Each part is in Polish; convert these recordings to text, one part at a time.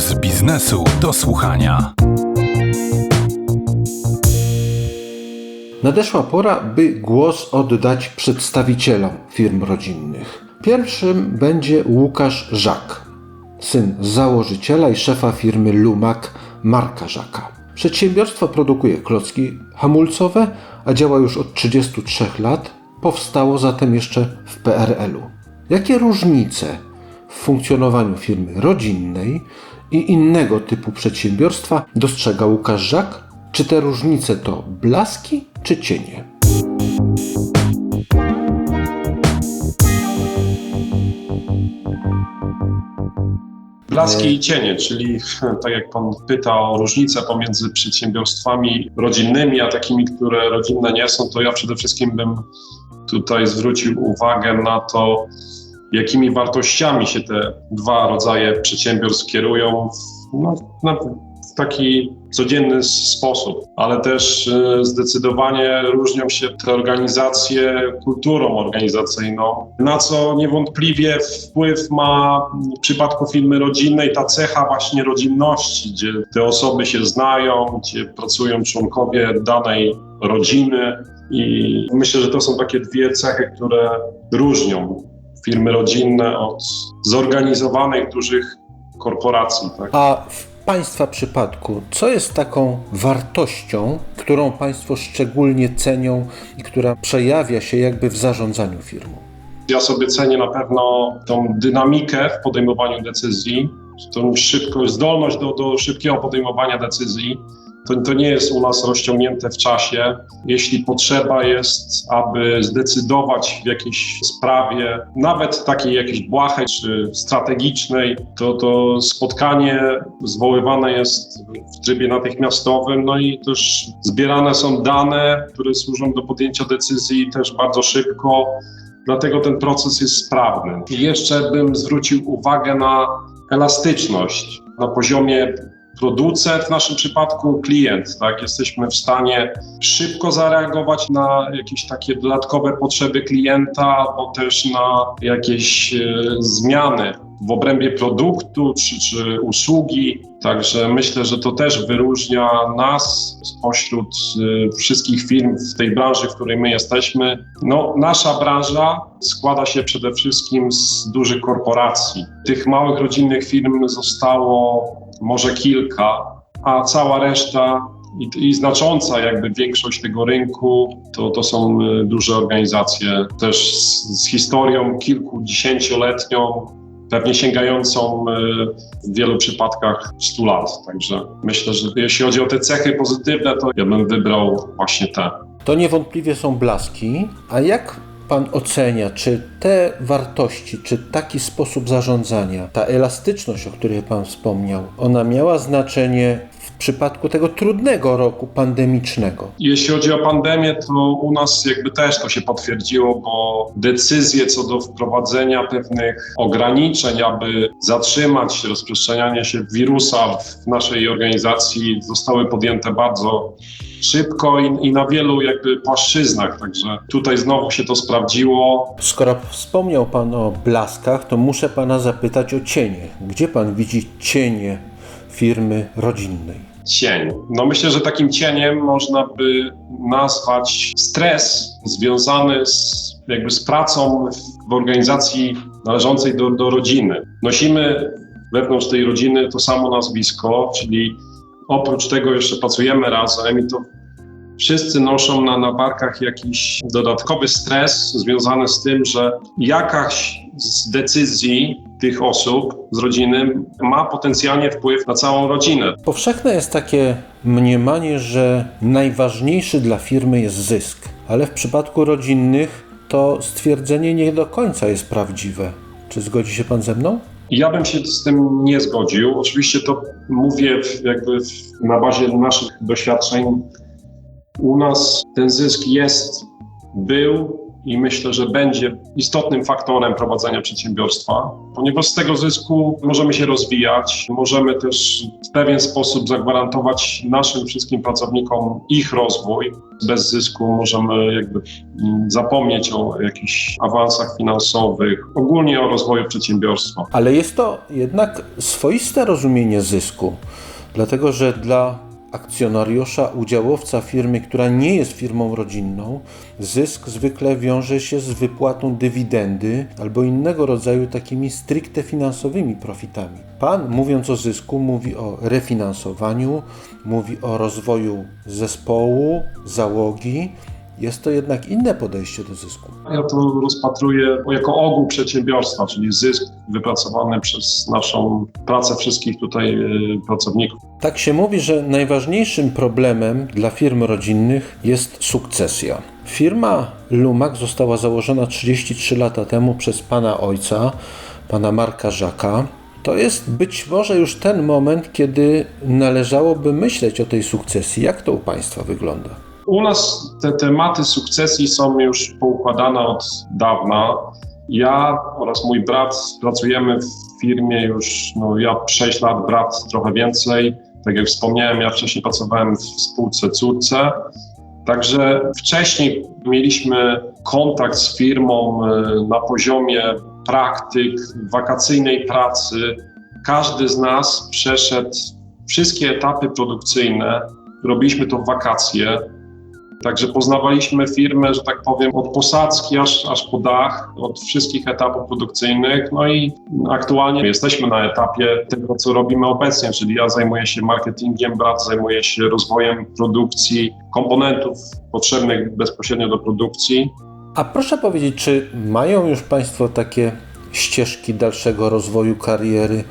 z biznesu do słuchania. Nadeszła pora, by głos oddać przedstawicielom firm rodzinnych. Pierwszym będzie Łukasz Żak, syn założyciela i szefa firmy Lumak Marka Żaka. Przedsiębiorstwo produkuje klocki hamulcowe, a działa już od 33 lat. Powstało zatem jeszcze w PRL-u. Jakie różnice w funkcjonowaniu firmy rodzinnej i innego typu przedsiębiorstwa dostrzega Łukasz Żak? Czy te różnice to blaski czy cienie? Blaski i cienie, czyli tak jak Pan pyta o różnicę pomiędzy przedsiębiorstwami rodzinnymi, a takimi, które rodzinne nie są, to ja przede wszystkim bym tutaj zwrócił uwagę na to, jakimi wartościami się te dwa rodzaje przedsiębiorstw kierują w, no, na, w taki codzienny sposób, ale też e, zdecydowanie różnią się te organizacje kulturą organizacyjną, na co niewątpliwie wpływ ma w przypadku firmy rodzinnej ta cecha właśnie rodzinności, gdzie te osoby się znają, gdzie pracują członkowie danej rodziny. I myślę, że to są takie dwie cechy, które różnią firmy rodzinne od zorganizowanych dużych korporacji. Tak? A w Państwa przypadku, co jest taką wartością, którą Państwo szczególnie cenią i która przejawia się jakby w zarządzaniu firmą? Ja sobie cenię na pewno tą dynamikę w podejmowaniu decyzji, tą szybkość, zdolność do, do szybkiego podejmowania decyzji to, to nie jest u nas rozciągnięte w czasie. Jeśli potrzeba jest, aby zdecydować w jakiejś sprawie, nawet takiej jakiejś błahej czy strategicznej, to to spotkanie zwoływane jest w trybie natychmiastowym, no i też zbierane są dane, które służą do podjęcia decyzji też bardzo szybko. Dlatego ten proces jest sprawny. I jeszcze bym zwrócił uwagę na elastyczność na poziomie producent, w naszym przypadku klient, tak? Jesteśmy w stanie szybko zareagować na jakieś takie dodatkowe potrzeby klienta, albo też na jakieś e, zmiany w obrębie produktu czy, czy usługi. Także myślę, że to też wyróżnia nas spośród y, wszystkich firm w tej branży, w której my jesteśmy. No, nasza branża składa się przede wszystkim z dużych korporacji. Tych małych rodzinnych firm zostało może kilka, a cała reszta i, i, znacząca jakby większość tego rynku to, to są y, duże organizacje też z, z historią kilkudziesięcioletnią, pewnie sięgającą y, w wielu przypadkach 100 lat. Także myślę, że jeśli chodzi o te cechy pozytywne, to ja bym wybrał właśnie te. To niewątpliwie są blaski. A jak Pan ocenia, czy te wartości, czy taki sposób zarządzania, ta elastyczność, o której Pan wspomniał, ona miała znaczenie w przypadku tego trudnego roku pandemicznego? Jeśli chodzi o pandemię, to u nas jakby też to się potwierdziło, bo decyzje co do wprowadzenia pewnych ograniczeń, aby zatrzymać rozprzestrzenianie się wirusa w naszej organizacji, zostały podjęte bardzo szybko i, i, na wielu jakby płaszczyznach, także tutaj znowu się to sprawdziło. Skoro wspomniał Pan o blaskach, to muszę Pana zapytać o cienie. Gdzie Pan widzi cienie firmy rodzinnej? Cień. No myślę, że takim cieniem można by nazwać stres związany z, jakby z pracą w organizacji należącej do, do rodziny. Nosimy wewnątrz tej rodziny to samo nazwisko, czyli oprócz tego jeszcze pracujemy razem i to wszyscy noszą na, na barkach jakiś dodatkowy stres związany z tym, że jakaś z decyzji tych osób z rodziny ma potencjalnie wpływ na całą rodzinę. Powszechne jest takie mniemanie, że najważniejszy dla firmy jest zysk, ale w przypadku rodzinnych to stwierdzenie nie do końca jest prawdziwe. Czy zgodzi się Pan ze mną? Ja bym się z tym nie zgodził. Oczywiście to mówię jakby na bazie naszych doświadczeń. U nas ten zysk jest, był i myślę, że będzie istotnym faktorem prowadzenia przedsiębiorstwa, ponieważ z tego zysku możemy się rozwijać, możemy też w pewien sposób zagwarantować naszym wszystkim pracownikom ich rozwój. Bez zysku możemy jakby mm, zapomnieć o jakichś awansach finansowych, ogólnie o rozwoju przedsiębiorstwa. Ale jest to jednak swoiste rozumienie zysku, dlatego że dla akcjonariusza, udziałowca firmy, która nie jest firmą rodzinną, zysk zwykle wiąże się z wypłatą dywidendy albo innego rodzaju takimi stricte finansowymi profitami. Pan, mówiąc o zysku, mówi o refinansowaniu, mówi o rozwoju zespołu, załogi. Jest to jednak inne podejście do zysku. Ja to rozpatruję jako ogół przedsiębiorstwa, czyli zysk wypracowany przez naszą pracę wszystkich tutaj y, pracowników. Tak się mówi, że najważniejszym problemem dla firm rodzinnych jest sukcesja. Firma Lumak została założona 33 lata temu przez pana ojca, pana Marka Żaka. To jest być może już ten moment, kiedy należałoby myśleć o tej sukcesji. Jak to u państwa wygląda? U nas te tematy sukcesji są już poukładane od dawna. Ja oraz mój brat pracujemy w firmie już, no ja 6 lat, brat trochę więcej. Tak jak wspomniałem, ja wcześniej pracowałem w spółce córce. Także wcześniej mieliśmy kontakt z firmą y, na poziomie praktyk, wakacyjnej pracy. Każdy z nas przeszedł wszystkie etapy produkcyjne. Robiliśmy to w wakacje. Także poznawaliśmy firmę, że tak powiem, od posadzki aż, aż po dach, od wszystkich etapów produkcyjnych. No i aktualnie jesteśmy na etapie tego, co robimy obecnie, czyli ja zajmuję się marketingiem, brat zajmuje się rozwojem produkcji komponentów potrzebnych bezpośrednio do produkcji. A proszę powiedzieć, czy mają już państwo takie ścieżki dalszego rozwoju kariery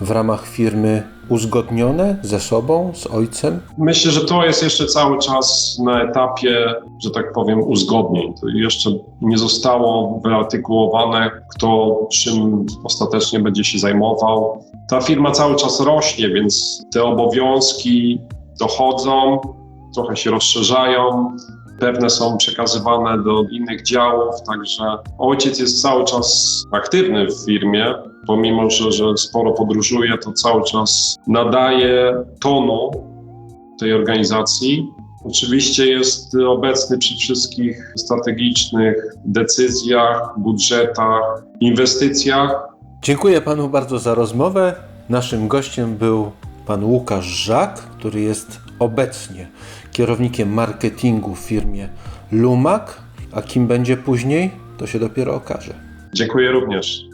w ramach firmy uzgodnione ze sobą, z ojcem? Myślę, że to jest jeszcze cały czas na etapie, że tak powiem, uzgodnień. To jeszcze nie zostało wyartykułowane, kto czym ostatecznie będzie się zajmował. Ta firma cały czas rośnie, więc te obowiązki dochodzą, trochę się rozszerzają. Pewne są przekazywane do innych działów, także ojciec jest cały czas aktywny w firmie, pomimo że, że sporo podróżuje, to cały czas nadaje tonu tej organizacji. Oczywiście jest obecny przy wszystkich strategicznych decyzjach, budżetach, inwestycjach. Dziękuję panu bardzo za rozmowę. Naszym gościem był pan Łukasz Żak, który jest obecnie kierownikiem marketingu w firmie Lumak, a kim będzie później, to się dopiero okaże. Dziękuję również.